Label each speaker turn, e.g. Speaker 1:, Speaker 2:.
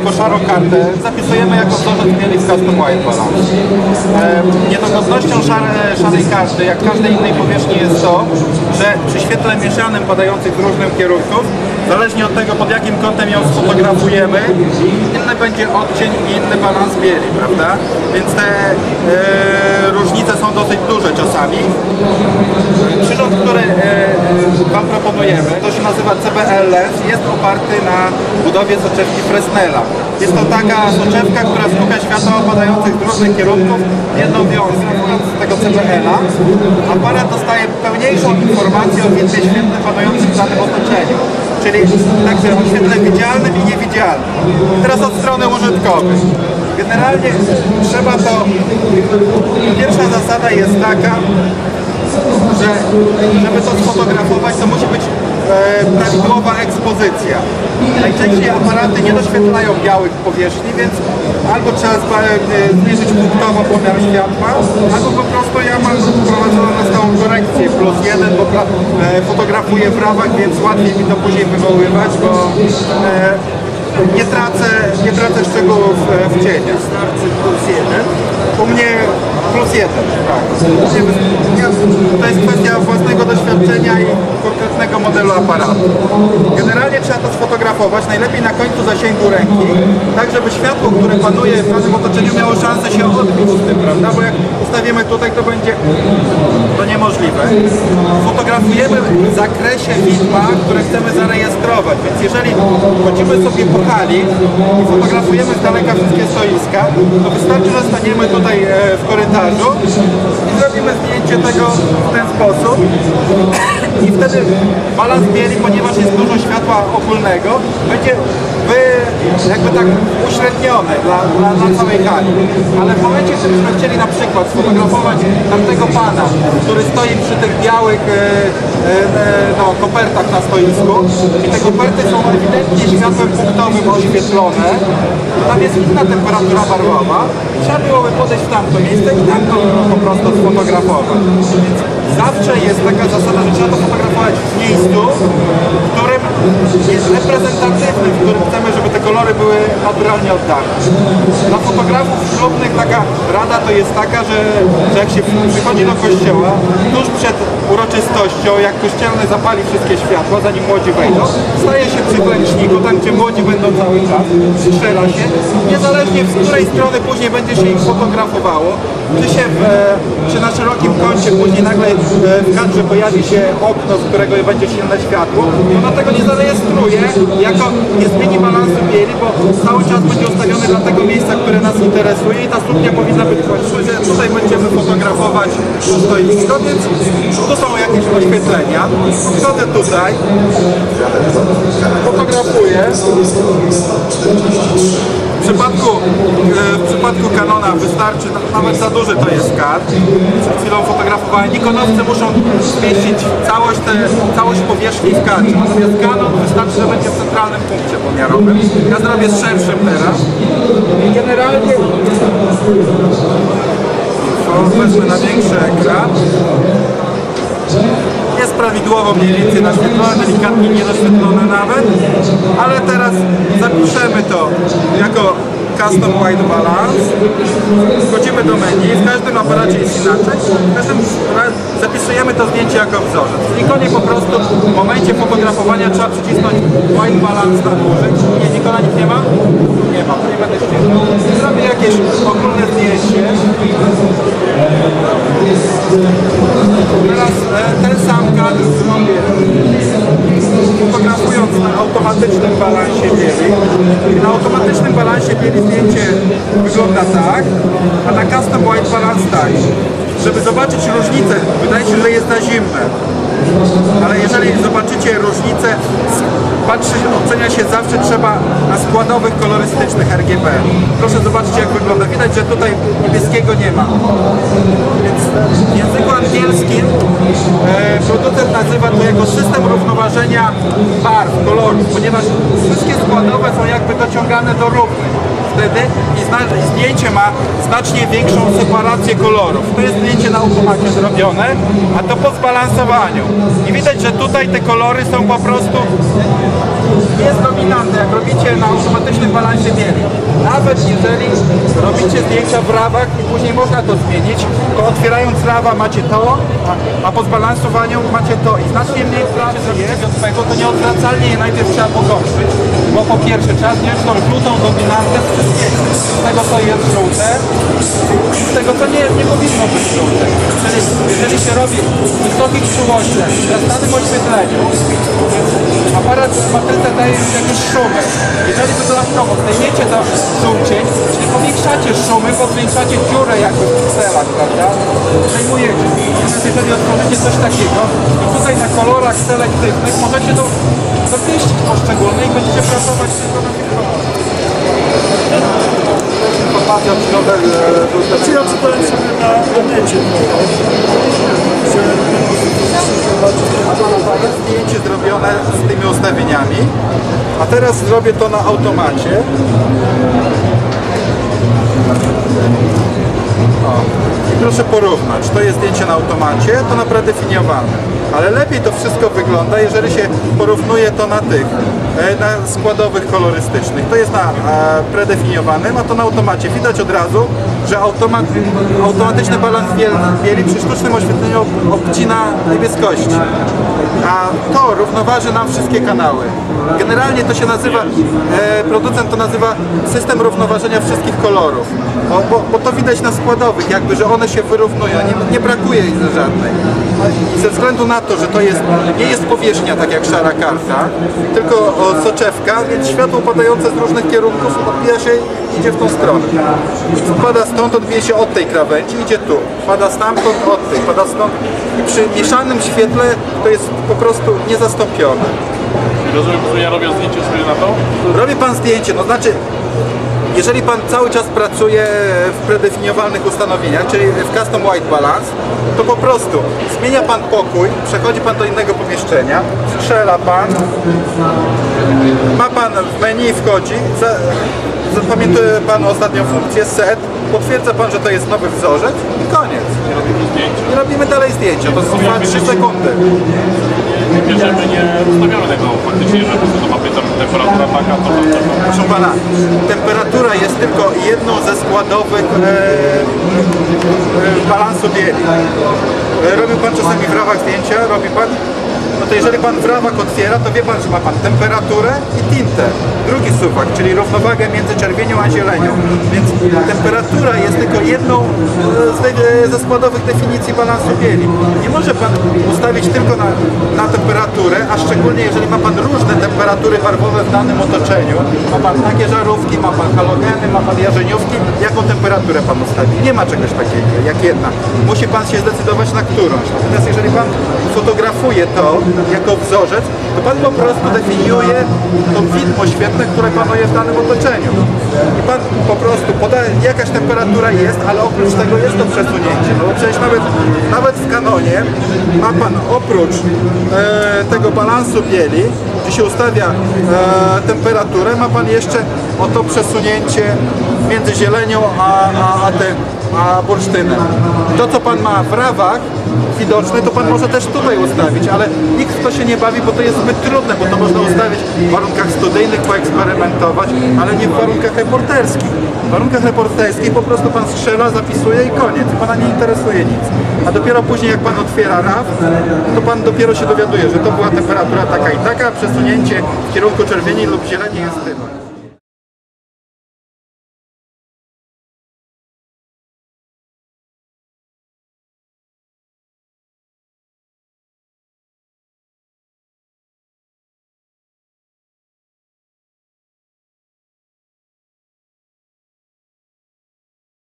Speaker 1: jako szarą kartę, zapisujemy jako wzorzec mieli w Custom White Balance. E, Niedogodnością szare, szarej karty, jak każdej innej powierzchni jest to, że przy świetle mieszanym padających w różnym kierunku, zależnie od tego pod jakim kątem ją sfotografujemy, inny będzie odcień i inny balans bieli, prawda? Więc te e, różnice są dosyć duże czasami. Przyrząd, który Wam proponujemy, to się nazywa CBLS, jest oparty na budowie soczewki Fresnela. Jest to taka soczewka, która skupia światło opadających z różnych kierunków w jedną wiązkę. Z tego CBL-a, aparat dostaje pełniejszą informację o widmie świetlnym padającym w danym otoczeniu. Czyli także o świetle widzialnym i niewidzialnym. Teraz od strony użytkowej. Generalnie trzeba to... Pierwsza zasada jest taka, że żeby to sfotografować, to musi być e, prawidłowa ekspozycja. Najczęściej aparaty nie doświetlają białych powierzchni, więc albo trzeba zba- e, punktowo pomiar światła, albo po prostu ja mam wprowadzoną na stałą korekcję plus jeden, bo e, fotografuję w rawach, więc łatwiej mi to później wywoływać, bo nie tracę, nie tracę szczegółów w cieniu. Starczy plus jeden. U mnie plus jeden, tak. To jest kwestia własnego doświadczenia i konkretnego modelu aparatu. Generalnie trzeba to sfotografować, najlepiej na końcu zasięgu ręki, tak żeby światło, które panuje w danym otoczeniu miało szansę się odbić z tym, prawda? Bo jak ustawimy tutaj, to będzie niemożliwe. Fotografujemy w zakresie widma, które chcemy zarejestrować, więc jeżeli chodzimy sobie po hali i fotografujemy z daleka wszystkie stoiska, to wystarczy, że staniemy tutaj e, w korytarzu i zrobimy zdjęcie tego w ten sposób i wtedy balans bieli, ponieważ jest dużo światła ogólnego, będzie wy, jakby tak uśrednione dla, dla, dla całej hali. Ale w momencie, gdybyśmy chcieli na przykład sfotografować tamtego pana, który stoi przy tych białych e, e, e, no, kopertach na stoisku i te koperty są ewidentnie światłem punktowym oświetlone, tam jest inna temperatura barwowa, trzeba byłoby podejść w tamto miejsce i tam to po prostu sfotografować. Więc zawsze jest taka zasada, że trzeba to fotografować w miejscu, w którym jest reprezentatywnym, w którym chcemy, żeby te kolory były naturalnie oddane. Dla fotografów ślubnych taka rada to jest taka, że, że jak się przychodzi do kościoła, tuż przed uroczystością, jak kościelny zapali wszystkie światła, zanim młodzi wejdą, staje się przy klęczniku, tam gdzie młodzi będą cały czas, strzela się, niezależnie z której strony później będzie się ich fotografowało, czy się w, e, czy na szerokim kącie później nagle e, w kadrze pojawi się okno, z którego będzie silne światło, ona tego nie zarejestruje, jako nie zmieni balansu bieli, bo cały czas będzie ustawiony dla tego miejsca, które nas interesuje i ta studnia powinna być że tutaj będziemy fotografować to stoisko, więc tu są jakieś oświetlenia. Wchodzę tutaj, fotografuję. W przypadku, e, w przypadku Canona wystarczy, na- nawet za duży to jest kadr. Przed chwilą fotografowałem. Nikonowcy muszą zmieścić całość, te, całość powierzchni w kadrze. Natomiast Canon wystarczy, że będzie w centralnym punkcie pomiarowym. Ja zrobię z szerszym teraz. Generalnie wezmę na większy ekran. Jest prawidłowo mniej więcej naświetlone, delikatnie niedoświetlone nawet, ale teraz zapiszemy to jako Custom White Balance. Wchodzimy do menu, w każdym aparacie jest inaczej. W każdym zapisujemy to zdjęcie jako wzorzec. W Nikonie po prostu w momencie fotografowania trzeba przycisnąć White Balance na dłużej. Nie, Nikona nikt nie ma? Nie ma, to nie będę ściągał. Zrobię jakieś ogólne zdjęcie. Teraz e, ten sam kadr zrobię fotografując na automatycznym balansie bieli. Na automatycznym balansie bieli zdjęcie wygląda tak, a na custom white balance tak. Żeby zobaczyć różnicę, wydaje się, że jest na zimne. Ale jeżeli zobaczycie różnicę, patrzy, ocenia się zawsze trzeba na składowych kolorystycznych RGB. Proszę zobaczyć jak wygląda. Widać, że tutaj niebieskiego nie ma. Więc w języku angielskim e, producent nazywa to jako system równoważenia barw, kolorów, ponieważ wszystkie składowe są jakby dociągane do równych. Wtedy i zdjęcie ma znacznie większą separację kolorów. To jest zdjęcie na automacie zrobione, a to po zbalansowaniu. I widać, że tutaj te kolory są po prostu jest dominantny, jak robicie na automatycznym balansie bieli. Nawet jeżeli robicie zdjęcia w rawach i później można to zmienić, to otwierając rawa macie to, a, po zbalansowaniu macie to i znacznie mniej pracy jest to nieodwracalnie je najpierw trzeba pogorszyć. Po pierwsze trzeba zdjąć tą żółtą dominantę z tego co jest żółte z tego co nie, nie powinno być żółte. Czyli jeżeli się robi w wysokich czułościach, na stałym oświetleniu, aparat matryca daje już jakieś szumy. Jeżeli wy dodatkowo zdejmiecie to żółcień, czyli powiększacie szumy, bo zwiększacie dziurę jakby w pikselach, prawda? Przejmujecie. Natomiast jeżeli otworzycie coś takiego, to tutaj na kolorach selektywnych możecie to dopieścić poszczególne i będziecie pracować
Speaker 2: czytałem sobie na
Speaker 1: zdjęcie zrobione z tymi ustawieniami, a teraz zrobię to na automacie. Proszę porównać, to jest zdjęcie na automacie, to na predefiniowanym. Ale lepiej to wszystko wygląda, jeżeli się porównuje to na tych, e, na składowych kolorystycznych. To jest na e, predefiniowanym, a to na automacie. Widać od razu, że automat, automatyczny balans biel- bieli przy sztucznym oświetleniu ob- obcina niebieskości. A to równoważy nam wszystkie kanały. Generalnie to się nazywa, e, producent to nazywa system równoważenia wszystkich kolorów. Bo, bo, bo to widać na składowych, jakby, że one się wyrównują, nie, nie brakuje ich żadnej. I ze względu na to, że to jest, nie jest powierzchnia tak jak szara karta, tylko soczewka, więc światło padające z różnych kierunków odbija się i idzie w tą stronę. Pada stąd, odbije się od tej krawędzi, idzie tu. Pada stamtąd, od tej, pada stąd. I przy mieszanym świetle to jest po prostu niezastąpione.
Speaker 3: Rozumiem, że ja robię zdjęcie sobie na to?
Speaker 1: Robi Pan zdjęcie, no znaczy, jeżeli Pan cały czas pracuje w predefiniowanych ustanowieniach, czyli w Custom White Balance, to po prostu zmienia Pan pokój, przechodzi Pan do innego pomieszczenia, strzela Pan, ma Pan w menu, wchodzi, za, zapamiętuje Pan ostatnią funkcję, set, potwierdza Pan, że to jest nowy wzorzec i koniec.
Speaker 3: Zdjęcia.
Speaker 1: I robimy dalej zdjęcie, to są 2-3 sekundy.
Speaker 3: Bierzemy, nie ustawiamy tego faktycznie, że to ma być tam temperatura taka, to, to, to.
Speaker 1: Proszę pana, temperatura jest tylko jedną ze składowych e, e, balansu bieli. E, Robił pan czasami w rawach zdjęcia? Robi pan? No to jeżeli pan w rawach otwiera, to wie pan, że ma pan temperaturę i tintę. Drugi suwak, czyli równowagę między czerwienią a zielenią. Więc temperatura jest tylko jedną e, de- ze składowych definicji balansu bieli. Nie może pan ustawić tylko na, na temperaturę, a szczególnie jeżeli ma pan różne temperatury barwowe w danym otoczeniu. Ma pan takie żarówki, ma pan halogeny, ma pan jarzeniówki. Jaką temperaturę pan ustawi? Nie ma czegoś takiego jak jedna. Musi pan się zdecydować na którąś. Natomiast jeżeli pan fotografuje to jako wzorzec, to pan po prostu definiuje to widmo świetlne, które panuje w danym otoczeniu. I pan po prostu podaje, jakaś temperatura jest, ale oprócz tego jest to przesunięcie. No bo przecież nawet, nawet w kanonie ma pan oprócz e, tego balansu bieli, gdzie się ustawia e, temperaturę, ma pan jeszcze o to przesunięcie między zielenią a, a, a, tym, a bursztynem. To co pan ma w rawach widoczne, to pan może też tutaj ustawić, ale nikt w to się nie bawi, bo to jest zbyt trudne, bo to można ustawić w warunkach studyjnych, poeksperymentować, ale nie w warunkach reporterskich. W warunkach reporterskich po prostu pan strzela, zapisuje i koniec. Pana nie interesuje nic. A dopiero później jak pan otwiera RAW, to pan dopiero się dowiaduje, że to była temperatura taka i taka, przesunięcie w kierunku czerwieni lub zieleni jest tyle.